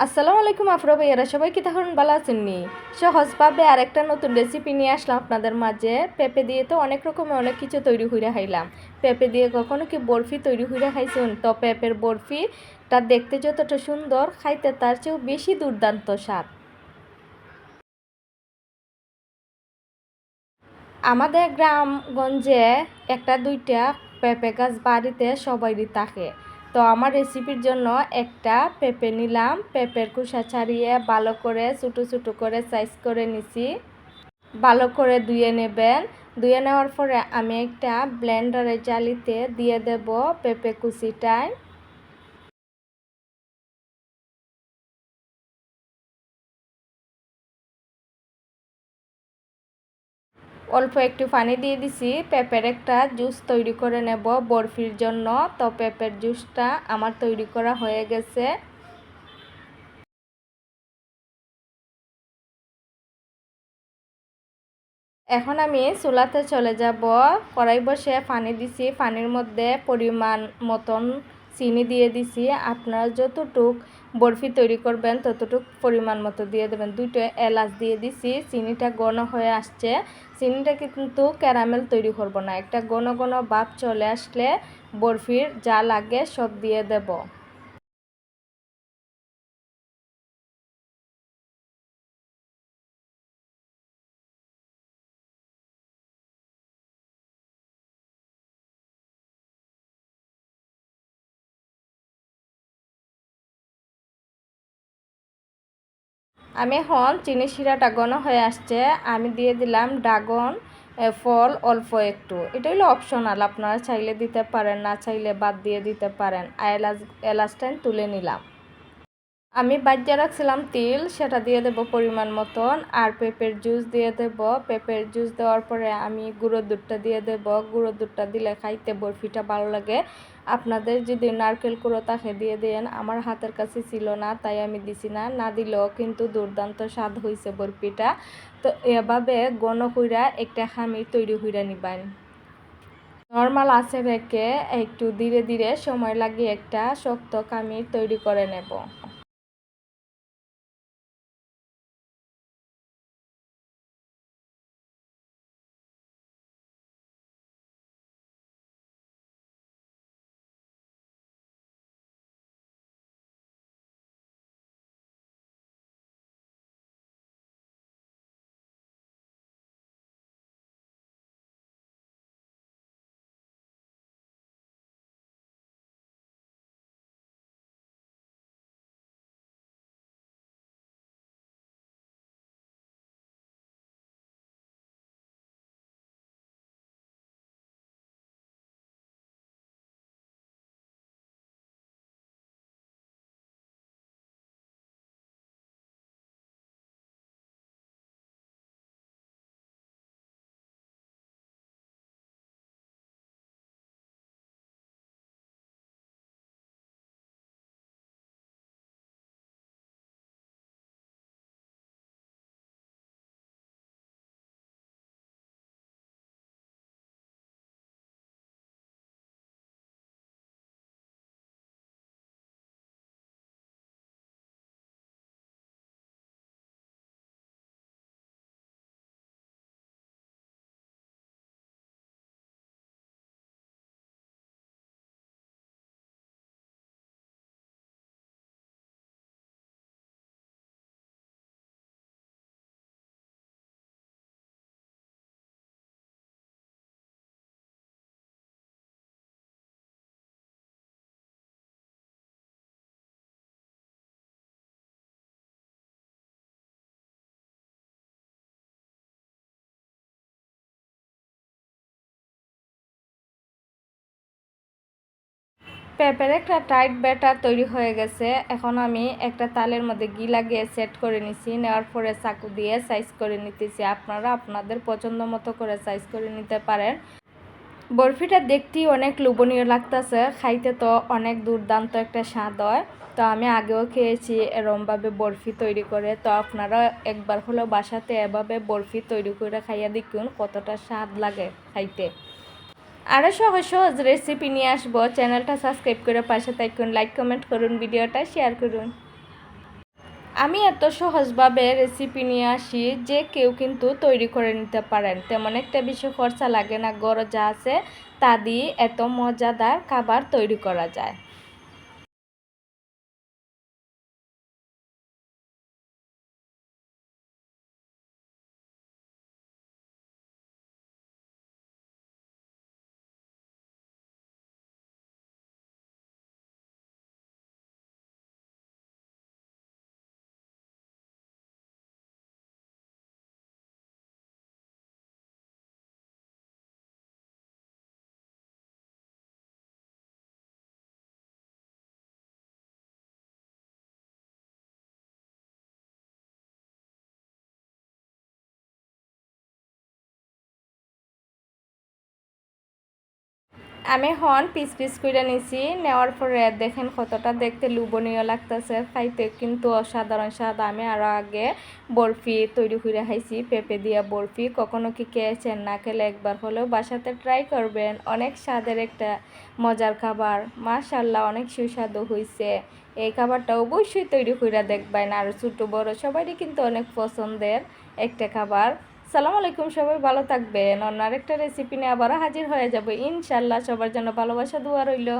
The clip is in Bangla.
আসসালামু আলাইকুম আফরা ভাইয়ারা সবাইকে তখন ভালো আছেন নি? সহজভাবে আরেকটা নতুন রেসিপি নিয়ে আসলাম আপনাদের মাঝে। পেঁপে দিয়ে তো অনেক রকমের অনেক কিছু তৈরি হইরা খাইলাম। পেঁপে দিয়ে কখনো কি বরফি তৈরি হইরা খাইছেন? তো পেঁপের বরফিটা দেখতে যতটা সুন্দর, খাইতে তার চেয়েও বেশি দুর্দান্ত স্বাদ। আমাদের গ্রামগঞ্জে একটা দুইটা পেঁপে গাছ বাড়িতে সবাইরই থাকে। তো আমার রেসিপির জন্য একটা পেঁপে নিলাম। পেঁপের কুসা ছাড়িয়ে ভালো করে ছোটো ছোটো করে সাইজ করে নিছি। ভালো করে ধুয়ে নেবেন। ধুয়ে নেওয়ার পরে আমি একটা ব্লেন্ডারে জালিতে দিয়ে দেব পেঁপে কুচিটায়। অল্প একটু পানি দিয়ে দিছি পেঁপের একটা জুস তৈরি করে নেব বরফির জন্য। তো পেঁপের জুসটা আমার তৈরি করা হয়ে গেছে। এখন আমি চুলাতে চলে যাব। কড়াই বসে পানি দিছি, পানির মধ্যে পরিমাণ মতন চিনি দিয়ে দিছি। আপনারা যতটুক বরফি তৈরি করবেন, ততটুক পরিমাণ মতো দিয়ে দেবেন। দুটো এলাচ দিয়ে দিছি। চিনিটা ঘন হয়ে আসছে। চিনিটা কিন্তু ক্যারামেল তৈরি করব না। একটা ঘন ঘন বাপ চলে আসলে বরফির যা লাগে সব দিয়ে দেব। আমি এখন চিনি শিরাটা ঘন হয়ে আসছে, আমি দিয়ে দিলাম ড্রাগন ফল অল্প একটু। এটা হলো অপশনাল আপনারা চাইলে দিতে পারেন, না চাইলে বাদ দিয়ে দিতে পারেন। এলাচ এলাস্টাইন তুলে নিলাম। আমি বাজ্যা রাখছিলাম তিল, সেটা দিয়ে দেব পরিমাণ মতন, আর পেঁপের জুস দিয়ে দেব। পেঁপের জুস দেওয়ার পরে আমি গুঁড়ো দুধটা দিয়ে দেব। গুঁড়ো দুধটা দিলে খাইতে বরফিটা ভালো লাগে। আপনাদের যদি নারকেল কুড়ো তাকে দিয়ে দেন, আমার হাতের কাছে ছিল না, তাই আমি দিছি না। না দিলেও কিন্তু দুর্দান্ত স্বাদ হয়েছে বরফিটা। তো এভাবে গণ কইরা একটা খামির তৈরি হইরা নিবেন। নর্মাল আছে রেখে একটু ধীরে ধীরে সময় লাগিয়ে একটা শক্ত খামির তৈরি করে নেব। পেঁপের একটা টাইট ব্যাটার তৈরি হয়ে গেছে। এখন আমি একটা তালের মধ্যে ঘি লাগিয়ে সেট করে নিছি। নেওয়ার পরে চাকু দিয়ে সাইজ করে নিতেছি। আপনারা আপনাদের পছন্দ মতো করে সাইজ করে নিতে পারেন। বরফিটা দেখতেই অনেক লোভনীয় লাগতেছে। খাইতে তো অনেক দুর্দান্ত একটা স্বাদ হয়। তো আমি আগেও খেয়েছি এরমভাবে বরফি তৈরি করে। তো আপনারা একবার হলেও বাসাতে এভাবে বরফি তৈরি করে খাইয়া দেখুন কতটা স্বাদ লাগে খাইতে। আরও সহজ সহজ রেসিপি নিয়ে আসব। চ্যানেলটা সাবস্ক্রাইব করে পাশে থাকুন লাইক কমেন্ট করুন, ভিডিওটা শেয়ার করুন। আমি এত সহজভাবে রেসিপি নিয়ে আসি যে কেউ কিন্তু তৈরি করে নিতে পারেন। তেমন একটা বেশি খরচা লাগে না যা আছে, তা দিয়ে এত মজাদার খাবার তৈরি করা যায়। আমি হন পিস পিস করে নিছি, নেওয়ার পরে দেখেন কতটা দেখতে লুবনীয় লাগতেছে। খাইতে কিন্তু অসাধারণ স্বাদ। আমি আরও আগে বরফি তৈরি করে খাইছি, পেঁপে দিয়া বরফি। কখনো কি খেয়েছেন না খেলে একবার হলেও বাসাতে ট্রাই করবেন। অনেক স্বাদের একটা মজার খাবার। মাশাল্লাহ অনেক সুস্বাদু হয়েছে এই খাবারটা অবশ্যই তৈরি করে দেখবেন। আর ছোটো বড় সবারই কিন্তু অনেক পছন্দের একটা খাবার। সালাম আলাইকুম, সবাই ভালো থাকবেন। অন্য আরেকটা রেসিপি নিয়ে আবারও হাজির হয়ে যাব। ইনশাল্লাহ সবার জন্য ভালোবাসা, দোয়া রইল।